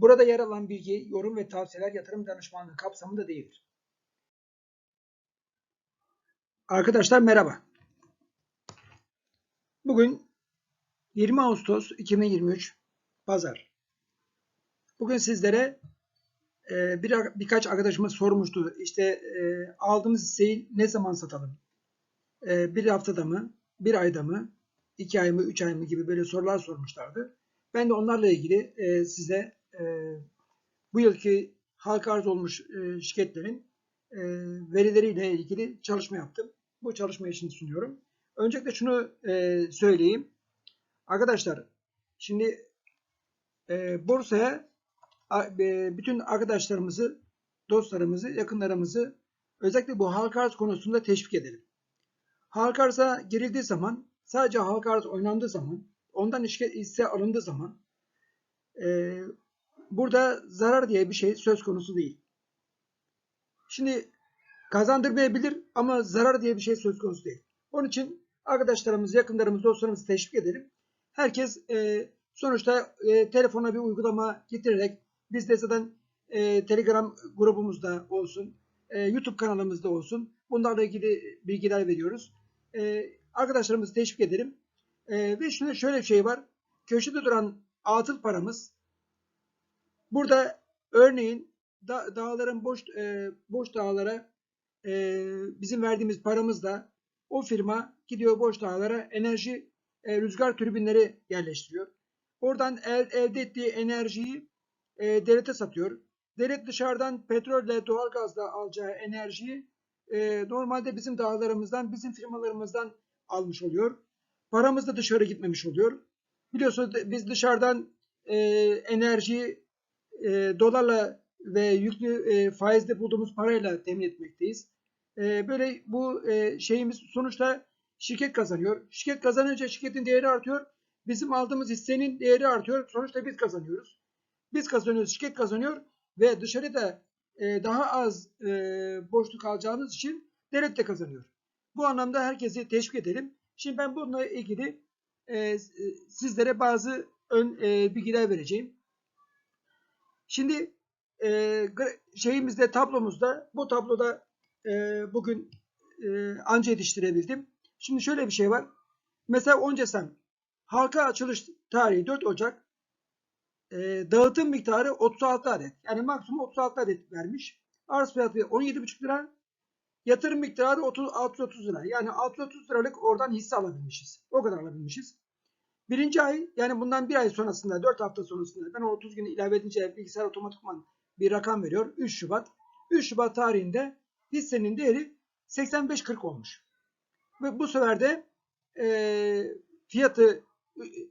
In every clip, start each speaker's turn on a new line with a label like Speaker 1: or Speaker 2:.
Speaker 1: Burada yer alan bilgi, yorum ve tavsiyeler yatırım danışmanlığı kapsamında değildir. Arkadaşlar merhaba. Bugün 20 Ağustos 2023 Pazar. Bugün sizlere e, bir, birkaç arkadaşımız sormuştu. İşte e, aldığımız hisseyi ne zaman satalım? E, bir haftada mı? Bir ayda mı? iki ay mı? Üç ay mı? Gibi böyle sorular sormuşlardı. Ben de onlarla ilgili e, size bu yılki halka arz olmuş e, şirketlerin e, verileriyle ilgili çalışma yaptım. Bu çalışma için sunuyorum. Öncelikle şunu e, söyleyeyim. Arkadaşlar şimdi e, borsaya e, bütün arkadaşlarımızı, dostlarımızı, yakınlarımızı özellikle bu halka arz konusunda teşvik edelim. Halka arza girildiği zaman sadece halka arz oynandığı zaman ondan hisse alındığı zaman e, burada zarar diye bir şey söz konusu değil. Şimdi kazandırmayabilir ama zarar diye bir şey söz konusu değil. Onun için arkadaşlarımız, yakınlarımız, dostlarımızı teşvik edelim. Herkes e, sonuçta e, telefona bir uygulama getirerek biz de zaten e, Telegram grubumuzda olsun, e, YouTube kanalımızda olsun bunlarla ilgili bilgiler veriyoruz. E, arkadaşlarımızı teşvik edelim. E, ve şöyle, şöyle bir şey var. Köşede duran atıl paramız burada örneğin da, dağların boş e, boş dağlara e, bizim verdiğimiz paramızla o firma gidiyor boş dağlara enerji e, rüzgar türbinleri yerleştiriyor. Oradan el, elde ettiği enerjiyi e, devlete satıyor. Devlet dışarıdan petrolle, doğalgazla alacağı enerjiyi e, normalde bizim dağlarımızdan, bizim firmalarımızdan almış oluyor. Paramız da dışarı gitmemiş oluyor. Biliyorsunuz biz dışarıdan e, enerjiyi e, dolarla ve yüklü e, faizde bulduğumuz parayla temin etmekteyiz. E, böyle bu e, şeyimiz sonuçta şirket kazanıyor. Şirket kazanınca şirketin değeri artıyor. Bizim aldığımız hissenin değeri artıyor. Sonuçta biz kazanıyoruz. Biz kazanıyoruz, şirket kazanıyor ve dışarıda e, daha az e, boşluk alacağımız için devlet de kazanıyor. Bu anlamda herkesi teşvik edelim. Şimdi ben bununla ilgili e, sizlere bazı ön e, bilgiler vereceğim. Şimdi e, şeyimizde tablomuzda bu tabloda e, bugün e, anca yetiştirebildim. Şimdi şöyle bir şey var. Mesela Oncesem halka açılış tarihi 4 Ocak e, dağıtım miktarı 36 adet. Yani maksimum 36 adet vermiş. Arz fiyatı 17,5 lira. Yatırım miktarı 30, 630 lira. Yani 630 liralık oradan hisse alabilmişiz. O kadar alabilmişiz. Birinci ay yani bundan bir ay sonrasında 4 hafta sonrasında ben 30 gün ilave edince bilgisayar otomatikman bir rakam veriyor. 3 Şubat. 3 Şubat tarihinde hissenin değeri 85.40 olmuş. Ve bu sefer de e, fiyatı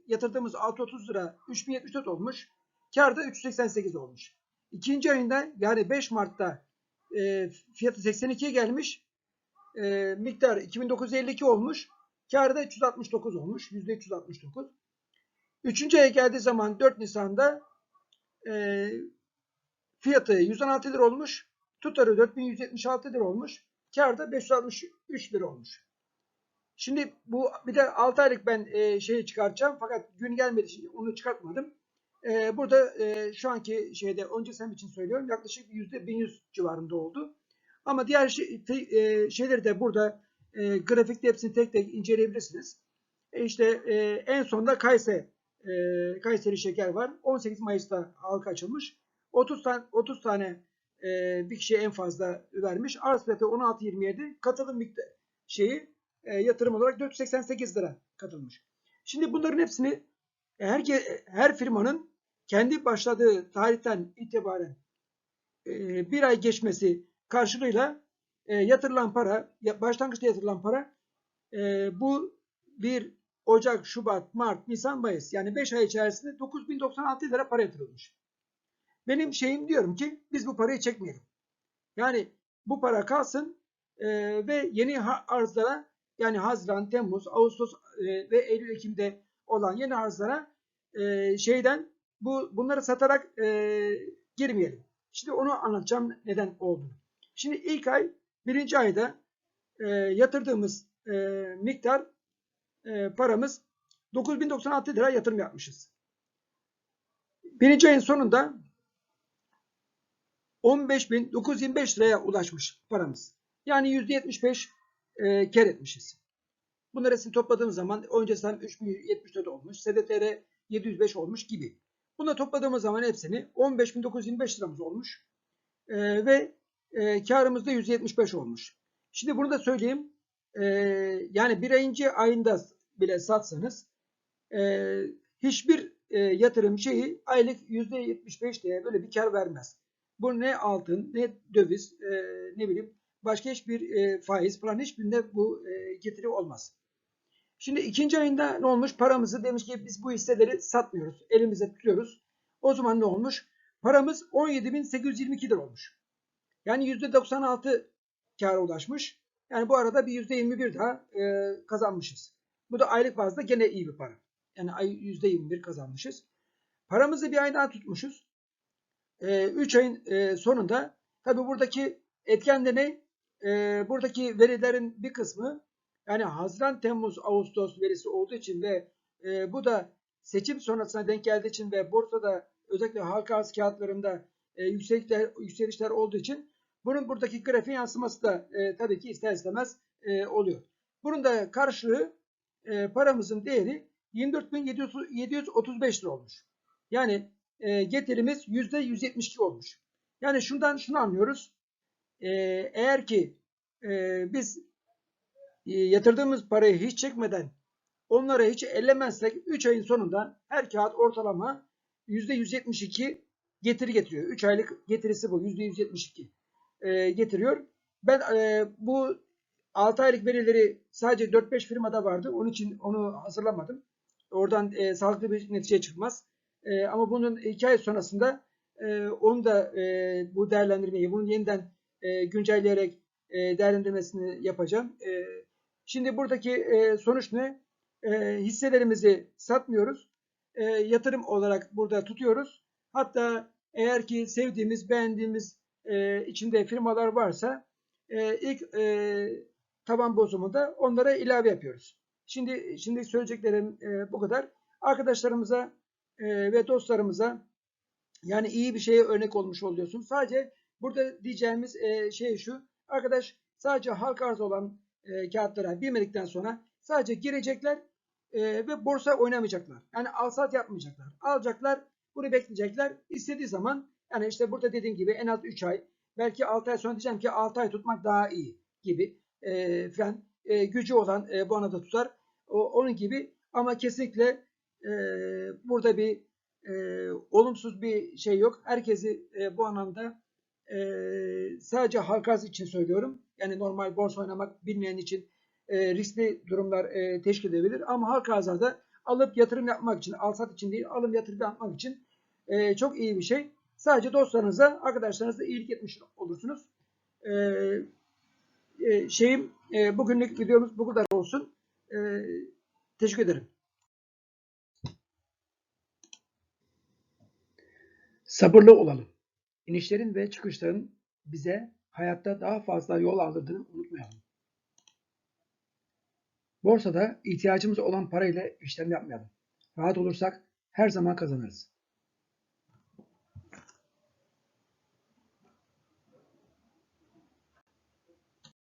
Speaker 1: yatırdığımız 630 lira 3074 olmuş. Kar da 388 olmuş. İkinci ayında yani 5 Mart'ta e, fiyatı 82'ye gelmiş. E, miktar 2952 olmuş. Kar da 369 olmuş. %369. Üçüncü aya geldiği zaman 4 Nisan'da e, fiyatı 116 lira olmuş. Tutarı 4176 lira olmuş. Kar da 563 lira olmuş. Şimdi bu bir de 6 aylık ben e, şeyi çıkartacağım fakat gün gelmedi şimdi onu çıkartmadım. E, burada e, şu anki şeyde önce sen için söylüyorum yaklaşık %1100 civarında oldu. Ama diğer şey, e, şeyleri de burada e, grafikte hepsini tek tek inceleyebilirsiniz. E, işte e, en sonda Kayse, e, Kayseri Şeker var. 18 Mayıs'ta halka açılmış. 30 tane 30 tane e, bir kişiye en fazla vermiş. Arz fiyatı 16.27. Katılım miktar şeyi e, yatırım olarak 488 lira katılmış. Şimdi bunların hepsini her, her firmanın kendi başladığı tarihten itibaren e, bir ay geçmesi karşılığıyla e, yatırılan para, başlangıçta yatırılan para e, bu 1 Ocak, Şubat, Mart, Nisan, Mayıs yani 5 ay içerisinde 9096 lira para yatırılmış. Benim şeyim diyorum ki biz bu parayı çekmeyelim. Yani bu para kalsın e, ve yeni arzlara yani Haziran, Temmuz, Ağustos e, ve Eylül, Ekim'de olan yeni arzlara e, şeyden bu bunları satarak e, girmeyelim. Şimdi onu anlatacağım neden olduğunu. Şimdi ilk ay birinci ayda e, yatırdığımız e, miktar e, paramız 9096 lira yatırım yapmışız. Birinci ayın sonunda 15.925 liraya ulaşmış paramız. Yani %75 e, kar etmişiz. Bunları hepsini topladığımız zaman öncesinden 3074 olmuş, SDTR 705 olmuş gibi. Bunu topladığımız zaman hepsini 15.925 liramız olmuş. E, ve e, karımız da 175 olmuş. Şimdi bunu da söyleyeyim. E, yani birinci ayında bile satsanız e, hiçbir e, yatırım şeyi aylık %75 diye böyle bir kar vermez. Bu ne altın, ne döviz, e, ne bileyim başka hiçbir e, faiz falan hiçbirinde bu e, getiri olmaz. Şimdi ikinci ayında ne olmuş? Paramızı demiş ki biz bu hisseleri satmıyoruz. Elimize tutuyoruz. O zaman ne olmuş? Paramız 17.822 lira olmuş. Yani %96 kâra ulaşmış. Yani bu arada bir %21 daha e, kazanmışız. Bu da aylık bazda gene iyi bir para. Yani ay %21 kazanmışız. Paramızı bir ay daha tutmuşuz. 3 ayın e, sonunda tabi buradaki etken de ne? E, buradaki verilerin bir kısmı yani Haziran, Temmuz, Ağustos verisi olduğu için ve e, bu da seçim sonrasına denk geldiği için ve borsada özellikle halka arz kağıtlarında yükselişler, yükselişler olduğu için bunun buradaki grafiğin yansıması da tabii ki ister istemez oluyor. Bunun da karşılığı paramızın değeri 24.735 lira olmuş. Yani e, getirimiz %172 olmuş. Yani şundan şunu anlıyoruz. E, eğer ki e, biz e, yatırdığımız parayı hiç çekmeden onları hiç ellemezsek 3 ayın sonunda her kağıt ortalama %172 getiri getiriyor. 3 aylık getirisi bu. %172 e, getiriyor. Ben e, bu 6 aylık verileri sadece 4-5 firmada vardı. Onun için onu hazırlamadım. Oradan e, sağlıklı bir netice çıkmaz. E, ama bunun iki ay sonrasında e, onu da e, bu değerlendirmeyi, bunu yeniden e, güncelleyerek e, değerlendirmesini yapacağım. E, şimdi buradaki e, sonuç ne? E, hisselerimizi satmıyoruz. E, yatırım olarak burada tutuyoruz. Hatta eğer ki sevdiğimiz, beğendiğimiz e, içinde firmalar varsa e, ilk e, taban bozumunda onlara ilave yapıyoruz. Şimdi şimdi söyleyeceklerim e, bu kadar. Arkadaşlarımıza e, ve dostlarımıza yani iyi bir şeye örnek olmuş oluyorsun. Sadece burada diyeceğimiz e, şey şu. Arkadaş sadece halka arz olan e, kağıtlara bilmedikten sonra sadece girecekler e, ve borsa oynamayacaklar. Yani alsat yapmayacaklar. Alacaklar, bunu bekleyecekler. İstediği zaman yani işte burada dediğim gibi en az 3 ay belki 6 ay sonra diyeceğim ki 6 ay tutmak daha iyi gibi e, falan e, gücü olan e, bu anada tutar. O, onun gibi ama kesinlikle e, burada bir e, olumsuz bir şey yok. Herkesi e, bu anlamda e, sadece halka arz için söylüyorum. Yani normal borsa oynamak bilmeyen için e, riskli durumlar e, teşkil edebilir. Ama halka arzlarda alıp yatırım yapmak için, alsat için değil, alım yatırım yapmak için e, çok iyi bir şey. Sadece dostlarınıza, arkadaşlarınıza iyilik etmiş olursunuz. E, e, şeyim, e, bugünlük videomuz bu kadar olsun. E, teşekkür ederim. Sabırlı olalım. İnişlerin ve çıkışların bize hayatta daha fazla yol aldırdığını unutmayalım. Borsada ihtiyacımız olan parayla işlem yapmayalım. Rahat olursak her zaman kazanırız.